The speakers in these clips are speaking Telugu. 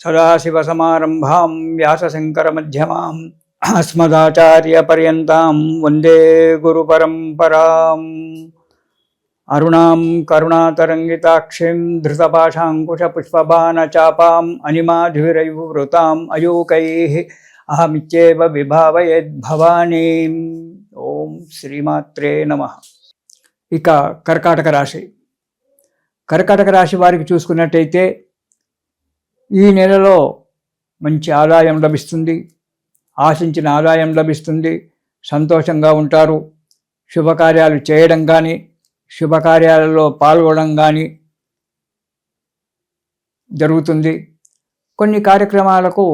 సదాశివసమారంభాం వ్యాసశంకరమధ్యమాం అస్మదాచార్యపర్యంతాం వందే గురుపరంపరాం. అరుణాం కరుణాతరంగితాక్షిం ధృతపాశాంకుశపుష్పబాణచాపాం అనిమాధురైవృతాం అయూకైः అహమిత్యేవ విభావయేద్భవానీం ఓం శ్రీమాత్రే నమ. ఇక కర్కాటక రాశి. కర్కాటక రాశి వారికి చూసుకున్నట్టయితే ఈ నెలలో మంచి ఆదాయం లభిస్తుంది. ఆశించిన ఆదాయం లభిస్తుంది. సంతోషంగా ఉంటారు. శుభకార్యాలు చేయడం కానీ శుభకార్యాలలో పాల్గొనడం కానీ జరుగుతుంది. కొన్ని కార్యక్రమాలకు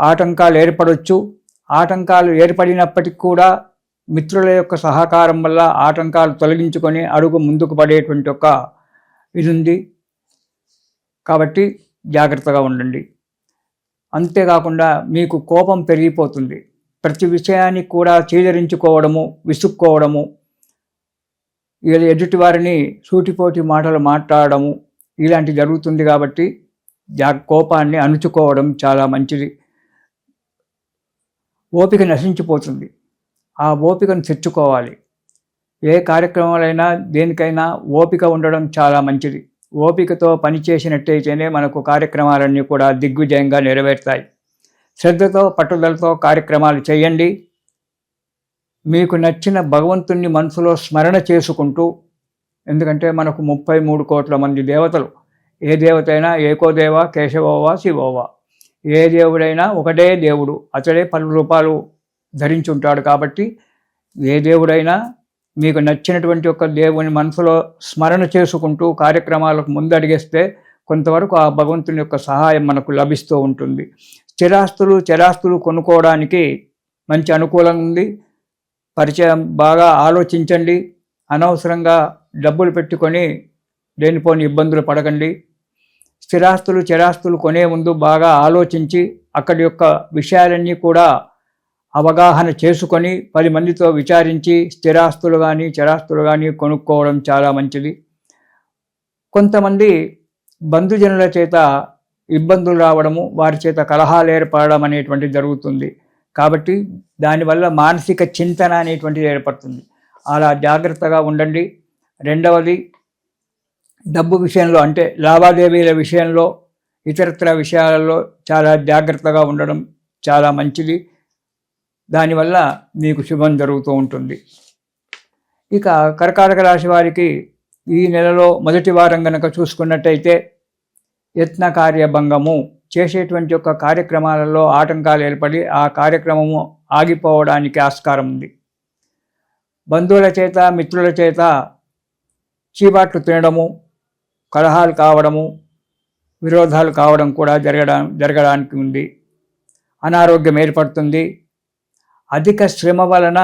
ఆటంకాలు ఏర్పడవచ్చు ఆటంకాలు ఏర్పడినప్పటికీ కూడా మిత్రుల యొక్క సహకారం వల్ల ఆటంకాలు తొలగించుకొని అడుగు ముందుకు పడేటువంటి ఒక ఇది ఉంది. కాబట్టి జాగ్రత్తగా ఉండండి. అంతేకాకుండా మీకు కోపం పెరిగిపోతుంది. ప్రతి విషయాన్ని కూడా చీదరించుకోవడము విసుక్కోవడము ఇలా ఎదుటివారిని సూటిపోటి మాటలు మాట్లాడడము ఇలాంటి జరుగుతుంది కాబట్టి జా కోపాన్ని అణుచుకోవడం చాలా మంచిది. ఓపిక నశించిపోతుంది. ఆ ఓపికను తెచ్చుకోవాలి. ఏ కార్యక్రమాలైనా దేనికైనా ఓపిక ఉండడం చాలా మంచిది. ఓపికతో పనిచేసినట్టయితేనే మనకు కార్యక్రమాలన్నీ కూడా దిగ్విజయంగా నెరవేరుతాయి. శ్రద్ధతో పట్టుదలతో కార్యక్రమాలు చేయండి. మీకు నచ్చిన భగవంతుణ్ణి మనసులో స్మరణ చేసుకుంటూ ఎందుకంటే మనకు ముప్పై మూడు కోట్ల మంది దేవతలు. ఏ దేవతైనా ఏకోదేవ కేశవోవా శివోవా. ఏ దేవుడైనా ఒకటే దేవుడు. అతడే పలు రూపాలు ధరించుంటాడు కాబట్టి ఏ దేవుడైనా మీకు నచ్చినటువంటి ఒక దేవుని మనసులో స్మరణ చేసుకుంటూ కార్యక్రమాలకు ముందడిగేస్తే కొంతవరకు ఆ భగవంతుని యొక్క సహాయం మనకు లభిస్తూ ఉంటుంది. స్థిరాస్తులు చరాస్తులు కొనుక్కోవడానికి మంచి అనుకూలంగా ఉంది. పరిచయం బాగా ఆలోచించండి. అనవసరంగా డబ్బులు పెట్టుకొని లేనిపోని ఇబ్బందులు పడకండి. స్థిరాస్తులు చరాస్తులు కొనే ముందు బాగా ఆలోచించి అక్కడి యొక్క విషయాలన్నీ కూడా అవగాహన చేసుకొని పది మందితో విచారించి స్థిరాస్తులు కానీ చరాస్తులు కానీ కొనుక్కోవడం చాలా మంచిది. కొంతమంది బంధుజనుల చేత ఇబ్బందులు రావడము వారి చేత కలహాలు ఏర్పడడం అనేటువంటిది జరుగుతుంది. కాబట్టి దానివల్ల మానసిక చింతన అనేటువంటిది ఏర్పడుతుంది. అలా జాగ్రత్తగా ఉండండి. రెండవది డబ్బు విషయంలో అంటే లావాదేవీల విషయంలో ఇతరత్ర విషయాలలో చాలా జాగ్రత్తగా ఉండడం చాలా మంచిది. దానివల్ల మీకు శుభం జరుగుతూ ఉంటుంది. ఇక కర్కాటక రాశి వారికి ఈ నెలలో మొదటి వారం గనక చూసుకున్నట్టయితే యత్న కార్యభంగము చేసేటువంటి యొక్క కార్యక్రమాలలో ఆటంకాలు ఏర్పడి ఆ కార్యక్రమము ఆగిపోవడానికి ఆస్కారం ఉంది. బంధువుల చేత మిత్రుల చేత చీబాట్లు తినడము కలహాలు కావడము విరోధాలు కావడం కూడా జరగడం జరగడానికి ఉంది. అనారోగ్యం ఏర్పడుతుంది. అధిక శ్రమ వలన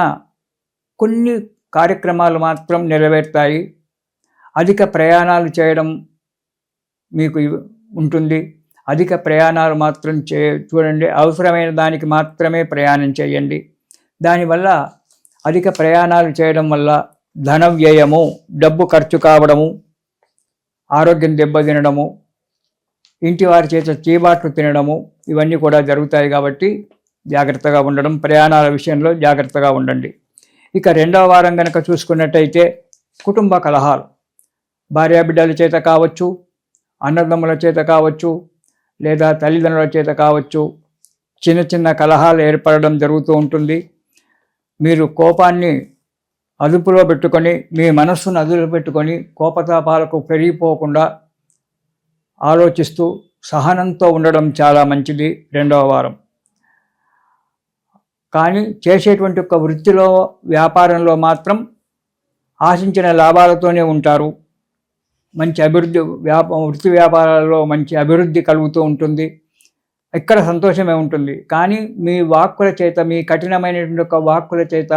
కొన్ని కార్యక్రమాలు మాత్రం నెరవేరుతాయి. అధిక ప్రయాణాలు చేయడం మీకు ఉంటుంది. అధిక ప్రయాణాలు మాత్రం చే చూడండి అవసరమైన దానికి మాత్రమే ప్రయాణం చేయండి. దానివల్ల అధిక ప్రయాణాలు చేయడం వల్ల ధన వ్యయము డబ్బు ఖర్చు కావడము ఆరోగ్యం దెబ్బతినడము ఇంటి వారి చేత చీబాట్లు తినడము ఇవన్నీ కూడా జరుగుతాయి కాబట్టి జాగ్రత్తగా ఉండడం ప్రయాణాల విషయంలో జాగ్రత్తగా ఉండండి. ఇక రెండవ వారం కనుక చూసుకున్నట్టయితే కుటుంబ కలహాలు. భార్యాబిడ్డల చేత కావచ్చు అన్నదమ్ముల చేత కావచ్చు లేదా తల్లిదండ్రుల చేత కావచ్చు చిన్న చిన్న కలహాలు ఏర్పడడం జరుగుతూ ఉంటుంది. మీరు కోపాన్ని అదుపులో పెట్టుకొని మీ మనస్సును అదుపులో పెట్టుకొని కోపతాపాలకు పెరిగిపోకుండా ఆలోచిస్తూ సహనంతో ఉండడం చాలా మంచిది రెండవ వారం. కానీ చేసేటువంటి ఒక వృత్తిలో వ్యాపారంలో మాత్రం ఆశించిన లాభాలతోనే ఉంటారు. మంచి అభివృద్ధి వ్యాప వృత్తి వ్యాపారాల్లో మంచి అభివృద్ధి కలుగుతూ ఉంటుంది. ఇక్కడ సంతోషమే ఉంటుంది. కానీ మీ వాక్కుల చేత మీ కఠినమైనటువంటి ఒక వాక్కుల చేత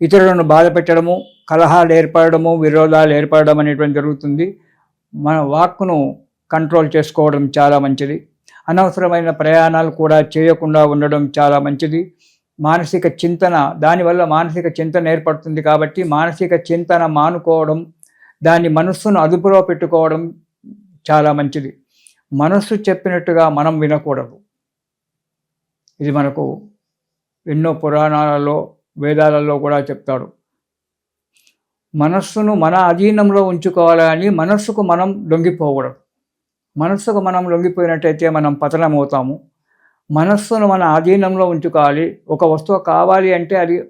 ఇతరులను బాధ పెట్టడము కలహాలు ఏర్పడము విరోధాలు ఏర్పడడం అనేటువంటి జరుగుతుంది. మన వాక్కును కంట్రోల్ చేసుకోవడం చాలా మంచిది. అనవసరమైన ప్రయాణాలు కూడా చేయకుండా ఉండడం చాలా మంచిది. మానసిక చింతన దానివల్ల మానసిక చింతన ఏర్పడుతుంది కాబట్టి మానసిక చింతన మానుకోవడం దాన్ని మనస్సును అదుపులో పెట్టుకోవడం చాలా మంచిది. మనస్సు చెప్పినట్టుగా మనం వినకూడదు. ఇది మనకు ఎన్నో పురాణాలలో వేదాలలో కూడా చెప్తాడు. మనస్సును మన అధీనంలో ఉంచుకోవాలని మనస్సుకు మనం దొంగిపోకూడదు మనస్సుకు మనం లొంగిపోయినట్టయితే మనం పతనం అవుతాము మనస్సును మన ఆధీనంలో ఉంచుకోవాలి. ఒక వస్తువు కావాలి అంటే అది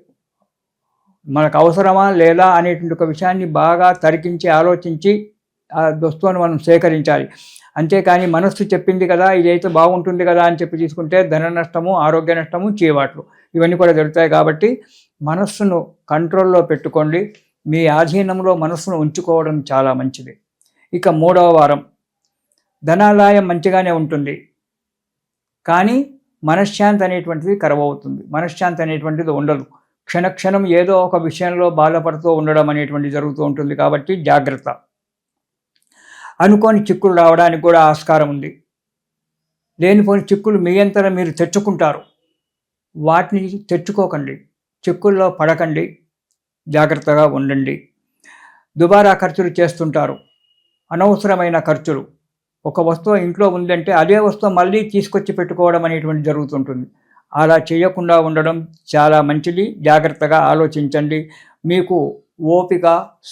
మనకు అవసరమా లేదా అనేటువంటి ఒక విషయాన్ని బాగా తరికించి ఆలోచించి ఆ వస్తువును మనం సేకరించాలి. అంతేకాని మనస్సు చెప్పింది కదా ఇదైతే బాగుంటుంది కదా అని చెప్పి తీసుకుంటే ధన నష్టము ఆరోగ్య నష్టము చీవాట్లు. ఇవన్నీ కూడా జరుగుతాయి కాబట్టి మనస్సును కంట్రోల్లో పెట్టుకోండి. మీ ఆధీనంలో మనస్సును ఉంచుకోవడం చాలా మంచిది. ఇక మూడవ వారం. ధనాదాయం మంచిగానే ఉంటుంది. కానీ మనశ్శాంతి అనేటువంటిది కరవవుతుంది. మనశ్శాంతి అనేటువంటిది ఉండదు. క్షణక్షణం ఏదో ఒక విషయంలో బాధపడుతూ ఉండడం అనేటువంటిది జరుగుతూ ఉంటుంది కాబట్టి జాగ్రత్త. అనుకోని చిక్కులు రావడానికి కూడా ఆస్కారం ఉంది. లేనిపోని చిక్కులు మీ అంతర మీరు తెచ్చుకుంటారు. వాటిని తెచ్చుకోకండి. చిక్కుల్లో పడకండి. జాగ్రత్తగా ఉండండి. దుబారా ఖర్చులు చేస్తుంటారు. అనవసరమైన ఖర్చులు. ఒక వస్తువు ఇంట్లో ఉందంటే అదే వస్తువు మళ్ళీ తీసుకొచ్చి పెట్టుకోవడం అనేటువంటి జరుగుతుంటుంది. అలా చేయకుండా ఉండడం చాలా మంచిది. జాగ్రత్తగా ఆలోచించండి. మీకు ఓపిక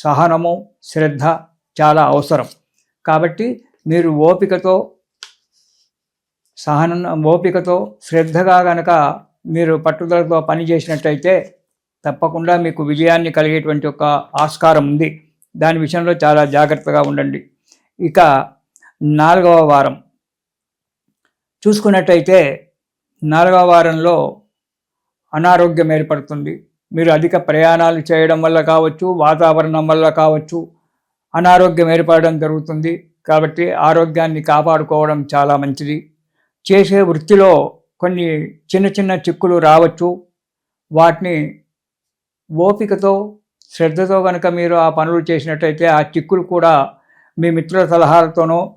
సహనము శ్రద్ధ చాలా అవసరం. కాబట్టి మీరు ఓపికతో సహన ఓపికతో శ్రద్ధగా గనక మీరు పట్టుదలతో పని చేసినట్టయితే తప్పకుండా మీకు విజయాన్ని కలిగేటువంటి ఒక ఆస్కారం ఉంది. దాని విషయంలో చాలా జాగ్రత్తగా ఉండండి. ఇక నాలుగవ వారం. చూసుకున్నట్టయితే నాలుగవ వారంలో అనారోగ్యం ఏర్పడుతుంది. మీరు అధిక ప్రయాణాలు చేయడం వల్ల కావచ్చు వాతావరణం వల్ల కావచ్చు అనారోగ్యం ఏర్పడడం జరుగుతుంది. కాబట్టి ఆరోగ్యాన్ని కాపాడుకోవడం చాలా మంచిది. చేసే వృత్తిలో కొన్ని చిన్న చిన్న చిక్కులు రావచ్చు. వాటిని ఓపికతో శ్రద్ధతో కనుక మీరు ఆ పనులు చేసినట్టయితే ఆ చిక్కులు కూడా మీ మిత్రుల సలహాలతోనో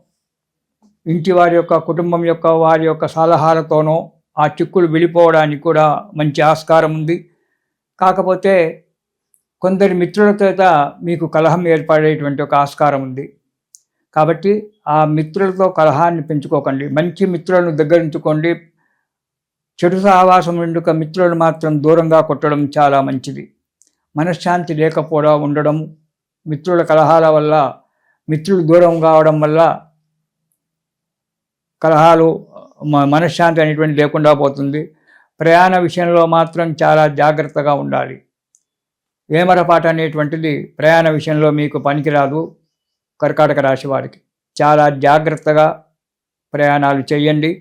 ఇంటి వారి యొక్క కుటుంబం యొక్క వారి యొక్క సలహాలతోనో ఆ చిక్కులు వెళ్ళిపోవడానికి కూడా మంచి ఆస్కారం ఉంది. కాకపోతే కొందరి మిత్రుల చేత మీకు కలహం ఏర్పడేటువంటి ఒక ఆస్కారం ఉంది. కాబట్టి ఆ మిత్రులతో కలహాన్ని పెంచుకోకండి. మంచి మిత్రులను దగ్గరించుకోండి చెడు సహవాసం వెండుక మిత్రులను మాత్రం దూరంగా కొట్టడం చాలా మంచిది. మనశ్శాంతి లేకపోవడం ఉండడం మిత్రుల కలహాల వల్ల మిత్రులు దూరం కావడం వల్ల కలహాలు మనశ్శాంతి అనేటువంటి లేకుండా పోతుంది. ప్రయాణ విషయంలో మాత్రం చాలా జాగ్రత్తగా ఉండాలి. ఏమరపాట అనేటువంటిది ప్రయాణ విషయంలో మీకు పనికిరాదు కర్కాటక రాశి వారికి. చాలా జాగ్రత్తగా ప్రయాణాలు చేయండి.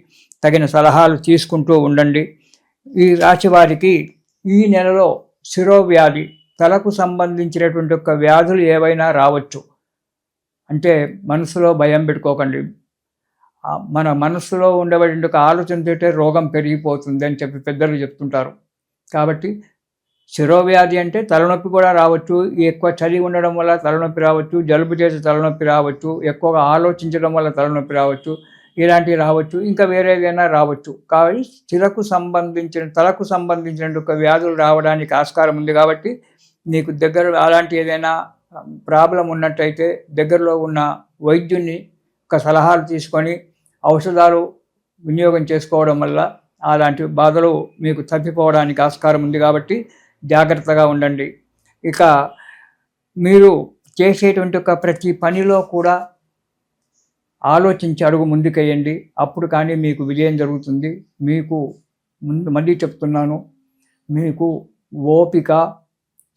తగిన సలహాలు తీసుకుంటూ ఉండండి. ఈ రాశి వారికి ఈ నెలలో శిరోవ్యాధి తలకు సంబంధించినటువంటి ఒక వ్యాధులు ఏవైనా రావచ్చు. అంటే మనసులో భయం పెట్టుకోకండి. మన మనస్సులో ఉండేటువంటి ఒక ఆలోచనతో రోగం పెరిగిపోతుంది అని చెప్పి పెద్దలు చెప్తుంటారు. కాబట్టి శిరోవ్యాధి అంటే తలనొప్పి కూడా రావచ్చు ఎక్కువ చలి ఉండడం వల్ల తలనొప్పి రావచ్చు జలుబు చేసి తలనొప్పి రావచ్చు ఎక్కువగా ఆలోచించడం వల్ల తలనొప్పి రావచ్చు ఇలాంటివి రావచ్చు ఇంకా వేరేదైనా రావచ్చు. కాబట్టి చిరకు సంబంధించిన తలకు సంబంధించిన ఒక వ్యాధులు రావడానికి ఆస్కారం ఉంది కాబట్టి నీకు దగ్గర అలాంటి ఏదైనా ప్రాబ్లం ఉన్నట్టయితే దగ్గరలో ఉన్న వైద్యుని ఒక సలహాలు తీసుకొని ఔషధాలు వినియోగం చేసుకోవడం వల్ల అలాంటి బాధలు మీకు తప్పిపోవడానికి ఆస్కారం ఉంది కాబట్టి జాగ్రత్తగా ఉండండి. ఇక మీరు చేసేటువంటి ఒక ప్రతి పనిలో కూడా ఆలోచించి అడుగు ముందుకేయండి అప్పుడు కానీ మీకు విజయం జరుగుతుంది. మీకు ముందు మళ్ళీ చెప్తున్నాను. మీకు ఓపిక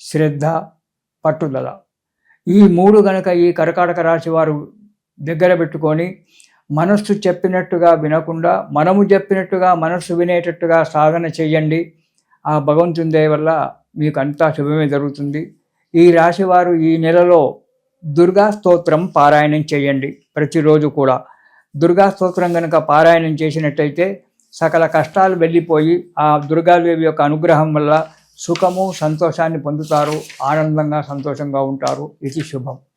శ్రద్ధ పట్టుదల. ఈ మూడు గనక ఈ కర్కాటక రాశి వారు దగ్గర పెట్టుకొని మనస్సు చెప్పినట్టుగా వినకుండా మనము చెప్పినట్టుగా మనస్సు వినేటట్టుగా సాధన చేయండి. ఆ భగవంతుని దయ వల్ల మీకు అంతా శుభమే జరుగుతుంది. ఈ రాశివారు ఈ నెలలో దుర్గా స్తోత్రం పారాయణం చేయండి ప్రతిరోజు కూడా. దుర్గా స్తోత్రం కనుక పారాయణం చేసినట్టయితే సకల కష్టాలు వెళ్ళిపోయి ఆ దుర్గాదేవి యొక్క అనుగ్రహం వల్ల సుఖము సంతోషాన్ని పొందుతారు. ఆనందంగా సంతోషంగా ఉంటారు. ఇది శుభం.